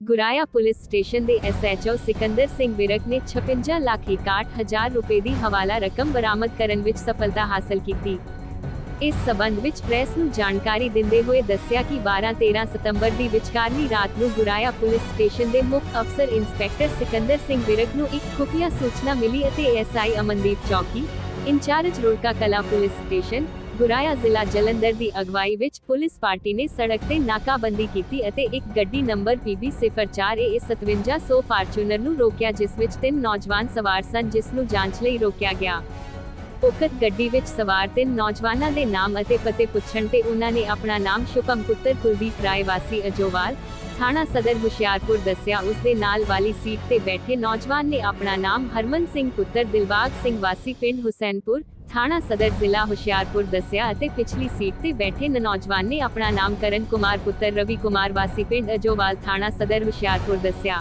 ਗੁਰਾਇਆ police station ਦੇ SHO Sikandar Singh Virk ਨੇ 56 ਲੱਖ 61 ਰੁਪਏ ਦੀ ਹਵਾਲਾ ਰਕਮ ਬਰਾਮਦ ਕਰਨ ਵਿੱਚ ਸਫਲਤਾ ਹਾਸਲ ਕੀਤੀ। ਇਸ ਸਬੰਧ ਵਿੱਚ ਪ੍ਰੈਸ ਨੂੰ ਜਾਣਕਾਰੀ ਦਿੰਦੇ ਹੋਏ ਦੱਸਿਆ ਕਿ 12-13 ਸਤੰਬਰ ਦੀ ਵਿਚਕਾਰਲੀ ਰਾਤ ਨੂੰ ਗੁਰਾਇਆ ਪੁਲਿਸ ਸਟੇਸ਼ਨ ਦੇ ਮੁੱਖ ਅਫਸਰ ਇੰਸਪੈਕਟਰ ਸਿਕੰਦਰ ਸਿੰਘ ਵਿਰਕ ਨੂੰ ਇੱਕ ਖੁਫੀਆ ਸੂਚਨਾ ਮਿਲੀ ਅਤੇ ਐਸਆਈ ਅਮਨਦੀਪ ਚੌਕੀ, ਇੰਚਾਰਜ ਰੁੜਕਾ ਕਲਾ ਪੁਲਿਸ ਸਟੇਸ਼ਨ ਗੁਰਾਇਆ ਜ਼ਿਲ੍ਹਾ ਜਲੰਧਰ ਦੀ ਅਗਵਾਈ ਵਿੱਚ ਪੁਲਿਸ ਪਾਰਟੀ ਨੇ ਸੜਕ ਤੇ ਨਾਕਾਬੰਦੀ ਕੀਤੀ ਅਤੇ ਇੱਕ ਗੱਡੀ ਨੰਬਰ PB04AA 5700 ਫਾਰਚੂਨਰ ਨੂੰ ਰੋਕਿਆ, ਜਿਸ ਵਿੱਚ ਤਿੰਨ ਨੌਜਵਾਨ ਸਵਾਰ ਸਨ, ਜਿਸ ਨੂੰ ਜਾਂਚ ਲਈ ਰੋਕਿਆ ਗਿਆ। ਉਕਤ ਗੱਡੀ ਵਿੱਚ ਸਵਾਰ ਤਿੰਨ ਨੌਜਵਾਨਾਂ ਦੇ ਨਾਮ ਅਤੇ ਪਤੇ ਪੁੱਛਣ ਤੇ ਉਹਨਾਂ ਨੇ ਆਪਣਾ ਨਾਮ ਸ਼ੁਭਮ ਪੁੱਤਰ ਕੁਲਦੀਪ ਰਾਏ, ਵਾਸੀ ਅਜੋਵਾਲ, ਥਾਣਾ ਸਦਰ ਹੁਸ਼ਿਆਰਪੁਰ ਦੱਸਿਆ। ਉਸ ਦੇ ਨਾਲ ਵਾਲੀ ਸੀਟ ਤੇ ਬੈਠੇ ਨੌਜਵਾਨ ਨੇ ਆਪਣਾ ਨਾਮ ਹਰਮਨ ਸਿੰਘ ਪੁੱਤਰ ਦਿਲਬਾਗ ਸਿੰਘ, ਵਾਸੀ ਪਿੰਡ ਹੁਸੈਨਪੁਰ ਥਾਣਾ ਸਦਰ ਜ਼ਿਲ੍ਹਾ ਹੁਸ਼ਿਆਰਪੁਰ ਦੱਸਿਆ ਅਤੇ ਪਿਛਲੀ ਸੀਟ ਤੇ ਬੈਠੇ ਨੌਜਵਾਨ ਨੇ ਆਪਣਾ ਨਾਮ ਕਰਨ ਕੁਮਾਰ ਪੁੱਤਰ ਰਵੀ ਕੁਮਾਰ ਵਾਸੀ ਪਿੰਡ ਅਜੋਵਾਲ ਥਾਣਾ ਸਦਰ ਹੁਸ਼ਿਆਰਪੁਰ ਦੱਸਿਆ।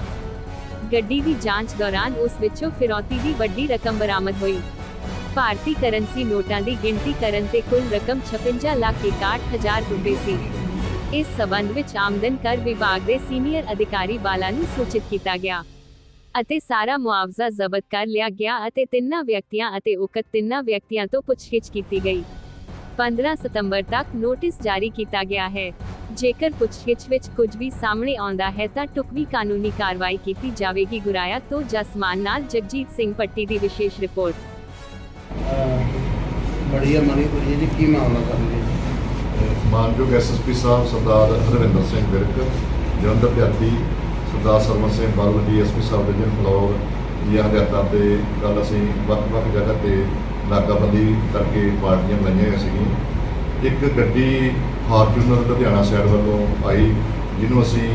ਗੱਡੀ ਦੀ ਜਾਂਚ ਦੌਰਾਨ ਉਸ ਵਿੱਚੋਂ ਫਿਰੌਤੀ ਦੀ ਵੱਡੀ ਰਕਮ ਬਰਾਮਦ ਹੋਈ। ਭਾਰਤੀ ਕਰੰਸੀ ਨੋਟਾਂ ਦੀ ਗਿਣਤੀ ਕਰਨ ਤੇ ਕੁੱਲ ਰਕਮ 56 ਲੱਖ 61 ਹਜ਼ਾਰ ਰੁਪਏ ਸੀ। ਇਸ ਸਬੰਧ ਵਿੱਚ ਆਮਦਨ ਕਰ ਵਿਭਾਗ ਦੇ ਸੀਨੀਅਰ ਅਧਿਕਾਰੀ ਬਾਲਾ ਨੂੰ ਸੂਚਿਤ ਕੀਤਾ ਗਿਆ। ਅਤੇ ਸਾਰਾ ਮੁਆਵਜ਼ਾ ਜ਼ਬਤ ਕਰ ਲਿਆ ਗਿਆ ਅਤੇ ਤਿੰਨਾਂ ਵਿਅਕਤੀਆਂ ਅਤੇ ਉਕਤ ਤਿੰਨਾਂ ਵਿਅਕਤੀਆਂ ਤੋਂ ਪੁੱਛਗਿੱਛ ਕੀਤੀ ਗਈ। 15 ਸਤੰਬਰ ਤੱਕ ਨੋਟਿਸ ਜਾਰੀ ਕੀਤਾ ਗਿਆ ਹੈ। ਜੇਕਰ ਪੁੱਛਗਿੱਛ ਵਿੱਚ ਕੁਝ ਵੀ ਸਾਹਮਣੇ ਆਉਂਦਾ ਹੈ ਤਾਂ ਟੁਕਵੀ ਕਾਨੂੰਨੀ ਕਾਰਵਾਈ ਕੀਤੀ ਜਾਵੇਗੀ। ਗੁਰਾਇਆ ਤੋਂ ਜਸਮਾਨ ਨਾਲ ਜਗਜੀਤ ਸਿੰਘ ਪੱਟੀ ਦੀ ਵਿਸ਼ੇਸ਼ ਰਿਪੋਰਟ। ਬੜੀ ਅਮਰੀ ਹੋਈ ਜੀ ਕੀ ਮਾਮਲਾ ਕਰਨਗੇ ਮਾਨਯੋਗ ਐਸਐਸਪੀ ਸਾਹਿਬ ਸਰਦਾਰ ਹਰਵਿੰਦਰ ਸਿੰਘ ਵਿਰਕ ਜਲੰਧਰ ਦਿਹਾਤੀ ਸਰਦਾਰ ਸਰਵਨ ਸਿੰਘ ਬਾਲ ਡੀਐਸਪੀ ਸਾਹਿਬ ਦੇ ਜਿਨ ਫਲੋਰ ਦੀਆਂ ਹਦਾਇਤਾਂ ਤੇ ਕੱਲ ਅਸੀਂ ਵੱਖ-ਵੱਖ ਜਗ੍ਹਾ ਤੇ ਨਾਕਾਬੰਦੀ ਕਰਕੇ ਪਾਰਟੀਆਂ ਬਣਾਈਆਂ ਹੋਈਆਂ ਸੀਗੀਆਂ। ਇੱਕ ਗੱਡੀ ਫਾਰਚੂਨਰ ਲੁਧਿਆਣਾ ਸਾਈਡ ਵੱਲੋਂ ਆਈ, ਜਿਹਨੂੰ ਅਸੀਂ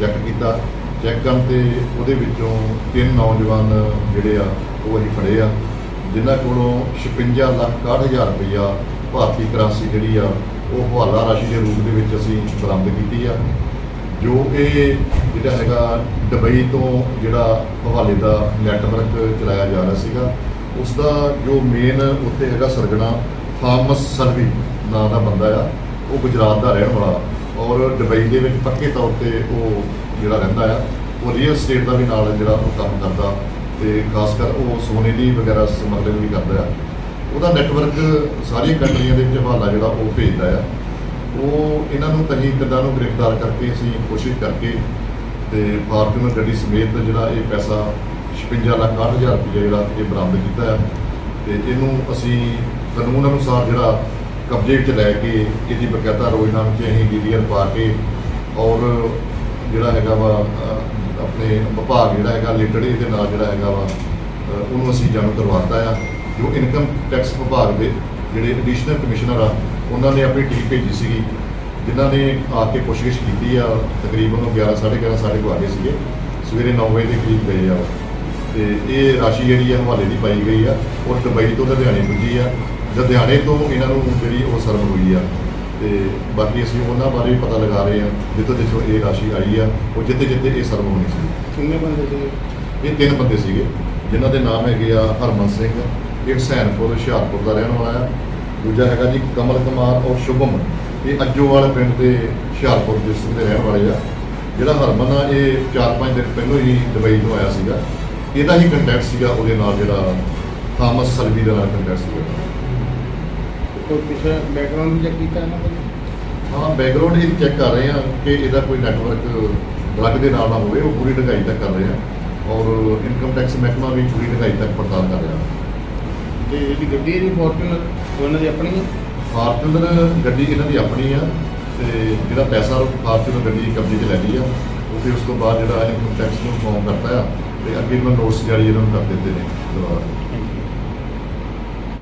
ਚੈੱਕ ਕੀਤਾ। ਚੈੱਕ ਕਰਨ ਤੇ ਉਹਦੇ ਵਿੱਚੋਂ ਤਿੰਨ ਨੌਜਵਾਨ ਜਿਹੜੇ ਆ, ਉਹ ਅਸੀਂ ਫੜੇ ਆ, ਜਿਨ੍ਹਾਂ ਕੋਲੋਂ 56 ਲੱਖ 61 ਹਜ਼ਾਰ ਰੁਪਈਆ ਭਾਰਤੀ ਕਰੰਸੀ ਜਿਹੜੀ ਆ, ਉਹ ਹਵਾਲਾ ਰਾਸ਼ੀ ਦੇ ਰੂਪ ਦੇ ਵਿੱਚ ਅਸੀਂ ਬਰਾਮਦ ਕੀਤੀ ਆ। ਜੋ ਕਿ ਜਿਹੜਾ ਹੈਗਾ ਦੁਬਈ ਤੋਂ ਜਿਹੜਾ ਹਵਾਲੇ ਦਾ ਨੈਟਵਰਕ ਚਲਾਇਆ ਜਾ ਰਿਹਾ ਸੀਗਾ ਉਸ ਦਾ ਜੋ ਮੇਨ ਉੱਤੇ ਹੈਗਾ ਸਰਗਣਾ ਫਾਰਮਸ ਸਰਵੀ ਨਾਂ ਦਾ ਬੰਦਾ ਆ, ਉਹ ਗੁਜਰਾਤ ਦਾ ਰਹਿਣ ਵਾਲਾ ਔਰ ਦੁਬਈ ਦੇ ਵਿੱਚ ਪੱਕੇ ਤੌਰ ਤੇ ਉਹ ਜਿਹੜਾ ਰਹਿੰਦਾ ਆ, ਉਹ ਰੀਅਲ ਸਟੇਟ ਦਾ ਵੀ ਨਾਲ ਜਿਹੜਾ ਉਹ ਕੰਮ ਕਰਦਾ ਤੇ ਖਾਸ ਕਰ ਉਹ ਸੋਨੇ ਦੀ ਵਗੈਰਾ ਸਮਗਲਿੰਗ ਵੀ ਕਰਦਾ ਆ। ਉਹਦਾ ਨੈਟਵਰਕ ਸਾਰੀਆਂ ਕੰਟਰੀਆਂ ਦੇ ਵਿੱਚ ਹਵਾਲਾ ਜਿਹੜਾ ਉਹ ਭੇਜਦਾ ਆ। ਉਹ ਇਹਨਾਂ ਨੂੰ ਤਹੀਂ ਕਿੱਦਾਂ ਨੂੰ ਗ੍ਰਿਫਤਾਰ ਕਰਕੇ ਅਸੀਂ ਕੋਸ਼ਿਸ਼ ਕਰਕੇ ਤੇ ਫਾਰਚੂਨਰ ਗੱਡੀ ਸਮੇਤ ਜਿਹੜਾ ਇਹ ਪੈਸਾ 56 ਲੱਖ 60 ਹਜ਼ਾਰ ਰੁਪਏ ਜਿਹੜਾ ਇਹ ਬਰਾਮਦ ਕੀਤਾ ਹੈ ਤੇ ਇਹਨੂੰ ਅਸੀਂ ਕਾਨੂੰਨ ਅਨੁਸਾਰ ਜਿਹੜਾ ਕਬਜ਼ੇ ਵਿੱਚ ਲੈ ਕੇ ਇਹਦੀ ਬਕਾਇਦਾ ਰੋਜ਼ਨਾਮੇ 'ਚ ਅਸੀਂ ਡੀਡੀਆਰ ਪਾ ਕੇ ਔਰ ਜਿਹੜਾ ਹੈਗਾ ਵਾ ਆਪਣੇ ਵਿਭਾਗ ਜਿਹੜਾ ਹੈਗਾ ਲਿਟਡ ਇਹਦੇ ਨਾਲ ਜਿਹੜਾ ਹੈਗਾ ਵਾ ਉਹਨੂੰ ਅਸੀਂ ਜਾਣੂ ਕਰਵਾਤਾ ਆ। ਜੋ ਇਨਕਮ ਟੈਕਸ ਵਿਭਾਗ ਦੇ ਜਿਹੜੇ ਐਡੀਸ਼ਨਲ ਕਮਿਸ਼ਨਰ ਆ ਉਹਨਾਂ ਨੇ ਆਪਣੀ ਟੀਮ ਭੇਜੀ ਸੀਗੀ ਜਿਨ੍ਹਾਂ ਨੇ ਆ ਕੇ ਪੁੱਛਗਿੱਛ ਕੀਤੀ ਆ ਤਕਰੀਬਨ ਉਹ 11 11:30 ਸਾਡੇ ਕੋਲ ਆ ਗਏ ਸੀਗੇ ਸਵੇਰੇ 9 ਵਜੇ ਦੇ ਕਰੀਬ ਗਏ ਆ ਉਹ। ਤੇ ਇਹ ਰਾਸ਼ੀ ਜਿਹੜੀ ਆ ਹਵਾਲੇ ਦੀ ਪਾਈ ਗਈ ਆ ਔਰ ਦੁਬਈ ਤੋਂ ਲੁਧਿਆਣੇ ਪੁੱਜੀ ਆ। ਲੁਧਿਆਣੇ ਤੋਂ ਇਹਨਾਂ ਨੂੰ ਜਿਹੜੀ ਉਹ ਸਰਵ ਹੋਈ ਆ। ਤੇ ਬਾਕੀ ਅਸੀਂ ਉਹਨਾਂ ਬਾਰੇ ਵੀ ਪਤਾ ਲਗਾ ਰਹੇ ਆ ਜਿੱਥੋਂ ਜਿੱਥੋਂ ਇਹ ਰਾਸ਼ੀ ਆਈ ਆ ਉਹ ਜਿੱਥੇ ਜਿੱਥੇ ਇਹ ਸਰਵ ਹੋਣੀ ਸੀ। ਕਿੰਨੇ ਬੰਦੇ ਸੀ ਇਹ ਤਿੰਨ ਬੰਦੇ ਸੀਗੇ ਜਿਨ੍ਹਾਂ ਦੇ ਨਾਮ ਹੈਗੇ ਆ ਹਰਮਨ ਸਿੰਘ ਇਹ ਹੁਸੈਨਪੁਰ ਹੁਸ਼ਿਆਰਪੁਰ ਦਾ ਰਹਿਣ ਵਾਲਾ ਆ ਦੂਜਾ ਹੈਗਾ ਜੀ ਕਮਲ ਕੁਮਾਰ ਔਰ ਸ਼ੁਭਮ। ਇਹ ਅੱਜੋਵਾਲ ਪਿੰਡ ਦੇ ਹੁਸ਼ਿਆਰਪੁਰ ਡਿਸਟ੍ਰਿਕਟ ਦੇ ਰਹਿਣ ਵਾਲੇ ਆ। ਜਿਹੜਾ ਹਰਮਨ ਆ ਇਹ 4-5 ਦਿਨ ਪਹਿਲਾਂ ਹੀ ਦੁਬਈ ਤੋਂ ਆਇਆ ਸੀਗਾ। ਇਹਦਾ ਹੀ ਕੰਟੈਕਟ ਸੀਗਾ ਉਹਦੇ ਨਾਲ ਜਿਹੜਾ ਥਾਮਸ ਸਲਵੀ ਦੇ ਨਾਲ ਕੰਟੈਕਟ ਸੀਗਾ। ਕੋਈ ਪਿਛਲਾ ਬੈਕਗ੍ਰਾਉਂਡ ਚੈੱਕ ਕੀਤਾ ਇਹਨਾਂ ਦਾ ਹਾਂ ਬੈਕਗ੍ਰਾਉਂਡ ਇਹ ਚੈੱਕ ਕਰ ਰਹੇ ਆ ਕਿ ਇਹਦਾ ਕੋਈ ਨੈਟਵਰਕ ਡਰੱਗ ਦੇ ਨਾਲ ਨਾ ਹੋਵੇ ਉਹ ਪੂਰੀ ਢਗਾਈ ਤੱਕ ਕਰ ਰਹੇ ਆ। ਔਰ ਇਨਕਮ ਟੈਕਸ ਮਹਿਕਮਾ ਵੀ ਪੂਰੀ ਢਗਾਈ ਤੱਕ ਪੜਤਾਲ ਕਰ ਰਿਹਾ। ਤੇ ਇਹਦੀ ਗੱਡੀ ਇਹਦੀ ਫੋਰਚੂਨਰ ਉਹਨਾਂ ਦੀ ਆਪਣੀ ਹੈ? ਫਾਰਚੂਨਰ ਗੱਡੀ ਇਹਨਾਂ ਦੀ ਆਪਣੀ ਆ ਤੇ ਜਿਹੜਾ ਪੈਸਾ ਫਾਰਚੂਨਰ ਗੱਡੀ ਕਬਜ਼ੇ 'ਚ ਲੈ ਲਈ ਆ। ਉਹ ਫਿਰ ਉਸ ਤੋਂ ਬਾਅਦ ਜਿਹੜਾ ਇਨਕਮ ਟੈਕਸ ਨੂੰ ਫਾਰਮ ਕਰਤਾ ਆ, ਤੇ ਅੱਗੇ ਮੈਂ ਨੋਟਸ ਜਾਰੀ ਇਹਨਾਂ ਨੂੰ ਕਰ ਦਿੱਤੇ ਨੇ। ਦੁਬਾਰਾ